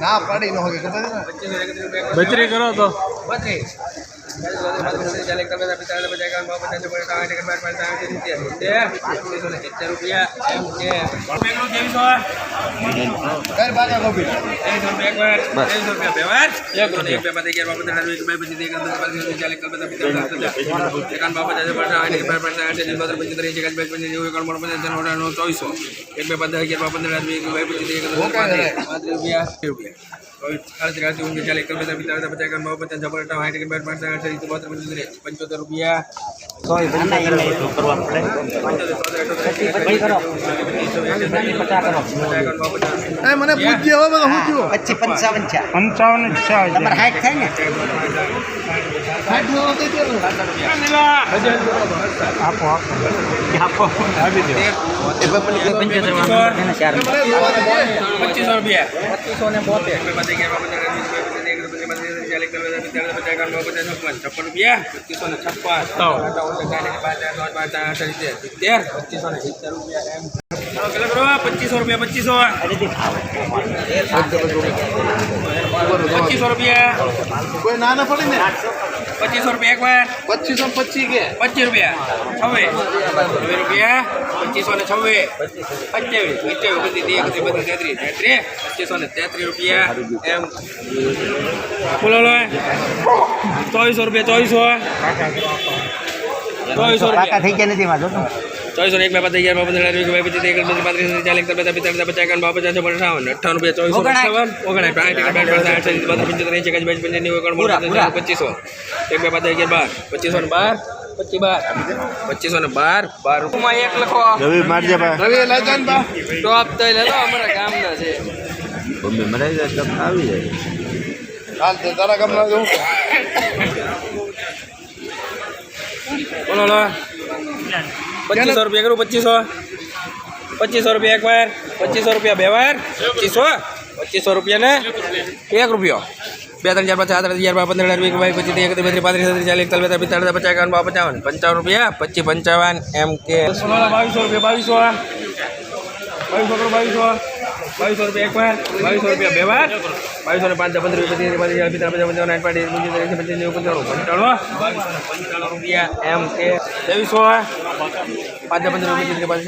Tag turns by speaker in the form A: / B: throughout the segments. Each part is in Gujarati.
A: ના પાડી ન
B: બચરી કરો તો.
C: બત્રીસ. ચોવીસો એક બે પાંચ અગિયાર પંદર રૂપિયા રૂપિયા અડત્રીસ અડત્રીસ ચાલે ચાલીસ બધા પિસ્તાળીસ પચાસ એકાવન બાવન પચાસ છપ્પન અઠાવન સાઠ એકસઠ પાંચ સાઠ સિત્તેર બોતેર પંચોતેર પંચોતેર રૂપિયા
A: મને પૂછજે હવે બધું હું થયું
D: પચીસ પંચાવન છે
B: પંચાવન ઈચ્છા
D: તમારે હાઈટ થાય ને
A: સાઠ નો કઈ દેવું
B: આપો આપો આપો આપી દો
D: પંચોતેર ચાર
C: પચીસો રૂપિયા. પચીસો ને બોતેર. છપ્પન રૂપિયા પચીસો ને છપ્પન. સિત્તેર પચીસો ને સિત્તેર રૂપિયા એમ પચીસો. રૂપિયા પચીસો પચીસો રૂપિયા.
A: કોઈ ના ના પડી ને?
C: પચીસો રૂપિયા એક વાર
A: પચીસો પચીસ કે?
C: પચીસ રૂપિયા. હવે. છવ્વીસ રૂપિયા. પચીસો ને છવ્વીસ પંચાવીસ પચાવીસ બધી ત્રીસ એકત્રીસ બધી તેત્રીસ તેત્રીસ પચીસો ને તેત્રીસ રૂપિયા એમ બોલો ચોવીસો રૂપિયા ચોવીસો ચોવીસો
D: કાકા
C: રૂપિયા
D: થઈ ગયા નથી મારો
C: ચોવીસો એક બે પાંચ અગિયાર બાર પંદર વીસ બાવીસ પચીસ એકત્રીસ બત્રીસ પાંત્રીસ ચાલીસ એકતાલીસ પિસ્તાલીસ પચાસ એકાવન પચાસ અઠાવન અઠાવન રૂપિયા ચોવીસ. અઠાવન ઓગણાય પાંચ એક પાંચ આઠ છવ્વીસ બત્રીસ પંચોતેર એંસી એકાસી બાવીસ પંચાસી નેવું એકાવન. પચીસો એક બે પાંચ અગિયાર બાર પચીસો ને બાર પચીસ બાર. પચીસો ને બાર? બાર રૂપિયામાં એક લખો
B: રવિ મારજે
A: રવિ બા.
C: ટોપ તો લેલો અમારા ગામના છે.
B: બોમ્બે મરાઈ જાય તો આવી જાય.
A: હાલ તે તારા ગામના જો
C: બોલો લો. પચીસો રૂપિયા કરું પચીસો. પચીસો રૂપિયા એક વાર પચીસો રૂપિયા બે વાર પચીસો. પચીસો રૂપિયા ને એક રૂપિયો. બે ત્રણ ચાર પાંચ સાત હજાર પંદર હજાર વીસ બાવીસ પચીસ એકત્રીસ બત્રીસ પાંત્રીસ છત્રીસ ચાલીસ એકતાલીસ બેતાલીસ પિસ્તાળીસ પચાસ એકાવન બાવન પંચાવન પંચાવન રૂપિયા પચીસ પંચાવન એમ કે બાવીસો રૂપિયા બાવીસો બાવીસો બાવીસો બાવીસો રૂપિયા એક વાર બાવીસો રૂપિયા બે વાર બાવીસો ને પાંચ પંદર પચીસ ત્રીસ ચાલીસ પચાસ પંચાવન આઠ પાંચ પંચાવન પંચાણું પંચાણું રૂપિયા એમ કે ત્રેવીસો પાંચ પંદર પચીસ ત્રીસ પચાસ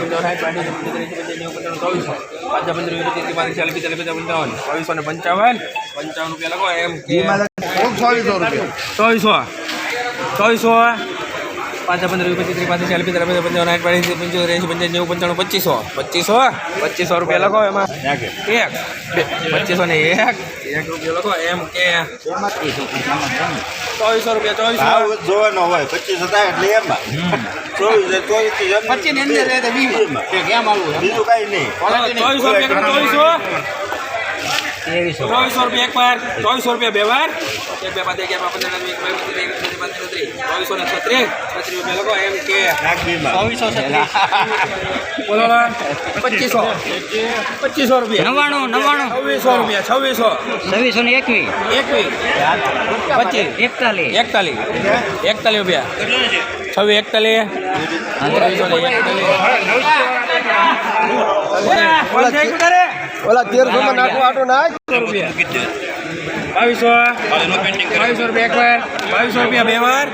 C: પંચાવન આઠ પાંચ પંચાસી પંચાણું ચોવીસો પાંચ પંદર પચીસ ત્રીસ પચાસ પંચાવન બાવીસો ને પંચાવન પંચાવન રૂપિયા લખો એમ
A: ચોવીસો રૂપિયા.
C: ચોવીસો ચોવીસો પાંચ પંદર પચીસ ત્રીસ પાંત્રીસ ચાલીસ પિસ્તાલીસ પચાસ પંચાવન સાઠ પાંત્રીસ પંચોતેર એંસી પંચાસી નેવું પંચાણું પચીસો. પચીસો પચીસો રૂપિયા લખો એમાં. એક. પચીસો ને એક. એક રૂપિયા લખો એમ કે ચોવીસો રૂપિયા ચોવીસો.
B: જોવાનો હોય પચીસ હતા એટલે એમાં. ચોવીસ ચોવીસ
D: પચીસની અંદર રહે તો બીમાં. કેમ આવું?
B: બીજું કઈ નહીં.
C: ચોવીસો રૂપિયા કરો ચોવીસો.
D: ત્રેવીસો.
C: ચોવીસો રૂપિયા એક વાર ચોવીસો રૂપિયા બે વાર. એક બે પાંચ અગિયાર બાર પંદર એક પાંત્રીસ છત્રીસ ચોવીસો ને છત્રીસ છત્રીસ રૂપિયા લખો એમ કે.
D: ચોવીસો
C: બોલો પચીસો. પચીસો રૂપિયા.
D: નવ્વાણું નવ્વાણું.
C: છવ્વીસો રૂપિયા છવ્વીસો.
D: છવ્વીસો ને એકવીસ
C: એકવીસ પચીસ.
D: એકતાલીસ.
C: એકતાલીસ. એકતાલીસ રૂપિયા. છવ્વીસ એકતાલીસ. છવ્વીસો ને એકતાલીસ.
A: ઓલા તેરસો માં નાખવા આટો નાખ.
C: બાવીસો. બાવીસો રૂપિયા એક વાર. બાવીસો રૂપિયા બે વાર.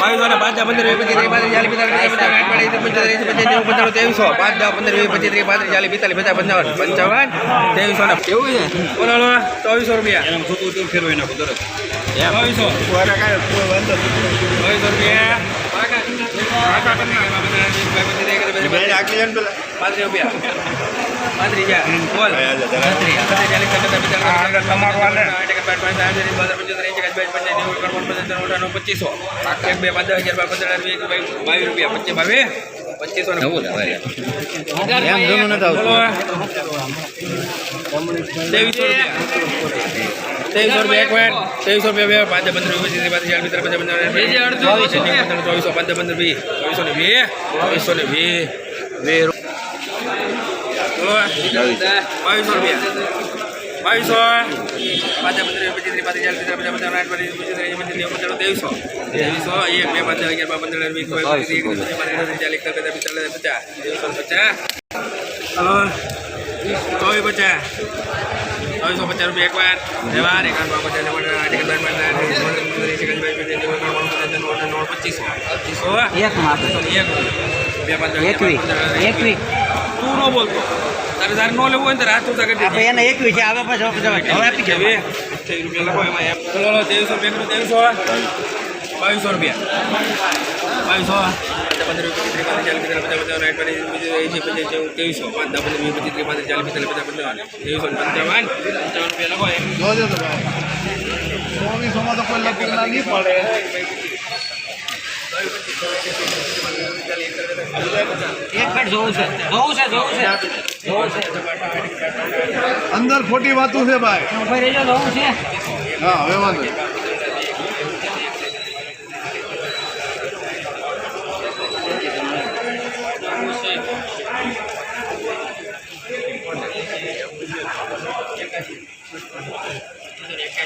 C: બાવીસો ને પાંચ પંદર વીસ પચીસ ત્રીસ પાંત્રીસ ચાલીસ પિસ્તાલીસ ત્રેવીસો. પાંચ દસ પંદર વીસ પચીસ ત્રીસ પાંત્રીસ ચાલીસ પિસ્તાલીસ પચાસ પંચાવન પંચાવન ત્રેવીસો ને કેવું છે? બોલો ચોવીસો રૂપિયા. ચોવીસો ચોવીસો રૂપિયા. પાંત્રીસ રૂપિયા પાંત્રીસ બોલ. પાંત્રીસ ચાલીસ તમારું પચીસો એક બે પંદર હજાર બાવીસ રૂપિયા પચીસ બાવીસ પચીસો નવું
D: એમ જૂનું નથી આવતું.
C: ત્રેવીસો રૂપિયા ત્રેવીસો રૂપિયા એક વાર ત્રેવીસો રૂપિયા બે પાંચ પંદર પચીસ પાંચ પિસ્તાલીસ પચાસ પંચાવન ચોવીસો પાંચ પંદર વી ચોવીસો ને વીસ ચોવીસો ને વીસ વીસ. બાવીસો રૂપિયા. બાવીસો પાંચ પંદર પચીસ ત્રીસ પાંત્રીસ ચાલીસ પચાસ પચાસ આઠ પચીસ પચીસ ત્રીસ પચીસ નેવું પંદર ત્રેવીસો ત્રેવીસો એક બે પાંચ અગિયાર બાર પંદર વીસ બાવીસ ત્રીસ એકત્રીસ બત્રીસ પાંત્રીસ ચાલીસ એકતાલીસ પિસ્તાલીસ પચાસ ત્રેવીસો પચાસ હલો ચોવીસ પચાસ ચોવીસો પચાસ રૂપિયા એક વાર વ્યવહાર એકાદ બાર પચાસ નવ્વાણું, આઠ એકાદ બાર પંદર, આઠ એકાદ પંદર, ત્રીસ એકાદ બાર પંદર, નવ્વાણું, નવ્વાણું, પંચાણું, નવ્વાણું, નવ્વાણું, પચીસો પચીસો
D: એક માં
C: પચીસો ને એક બે પાંચ દસ,
D: એકવી
C: અગિયાર, બાર, પંદર,
D: એકવી
C: તું ન બોલતો તારે તારે ન લેવું હોય ને તો રાત તું કરી
D: આપણે એને એકવી વિશે આવે પછી હવે આપી. છે
C: હવે અઠ્યાવીસ રૂપિયા લખો એમાં એમ. બોલો, બોલો, તેવીસો રૂપિયા ત્રેવીસો બાવીસો રૂપિયા. બાવીસો પંદર રૂપિયા ત્રીસ ચાલીસ પચાસ પચાસ પચાસ સાઠ બીજું એંસી પચાસ નેવું ત્રેવીસો. પાંચ દસ પંદર વીસ પચીસ ત્રીસ પાંત્રીસ ચાલીસ પિસ્તાલીસ પચાસ પંચાવન ત્રેવીસો ને પંચાવન પંચાવન રૂપિયા લખો એમ
A: ચોવીસોમાં તો કોઈ લખેલ ના નહીં પડે. અંદર ખોટી વાતું છે ભાઈ. હા હવે વાંધો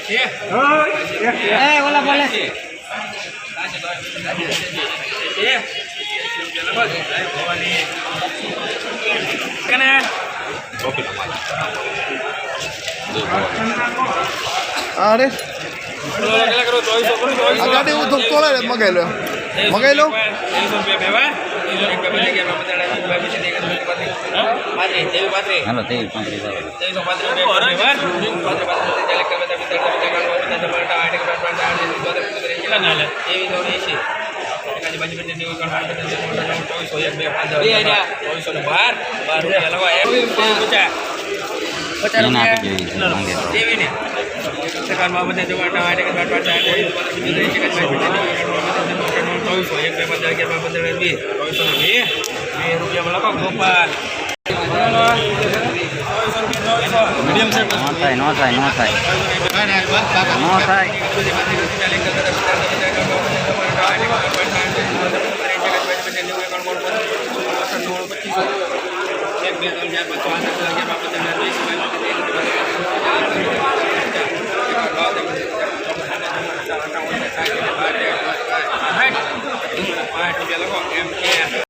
D: એ ઓલા બોલે.
A: અરે. ગાડી હું તો મગાઈ લો. મગાઈ લો.
D: હાલો તેવી પાંત્રીસ એને
C: ચોવીસો એક બે પચાસ અગિયાર પાંચ પંદર વીસ ચોવીસો વીસ બે રૂપિયામાં લખો ગોપાલ મીડિયમ
D: પાંચ રૂપિયા લખો એમ કે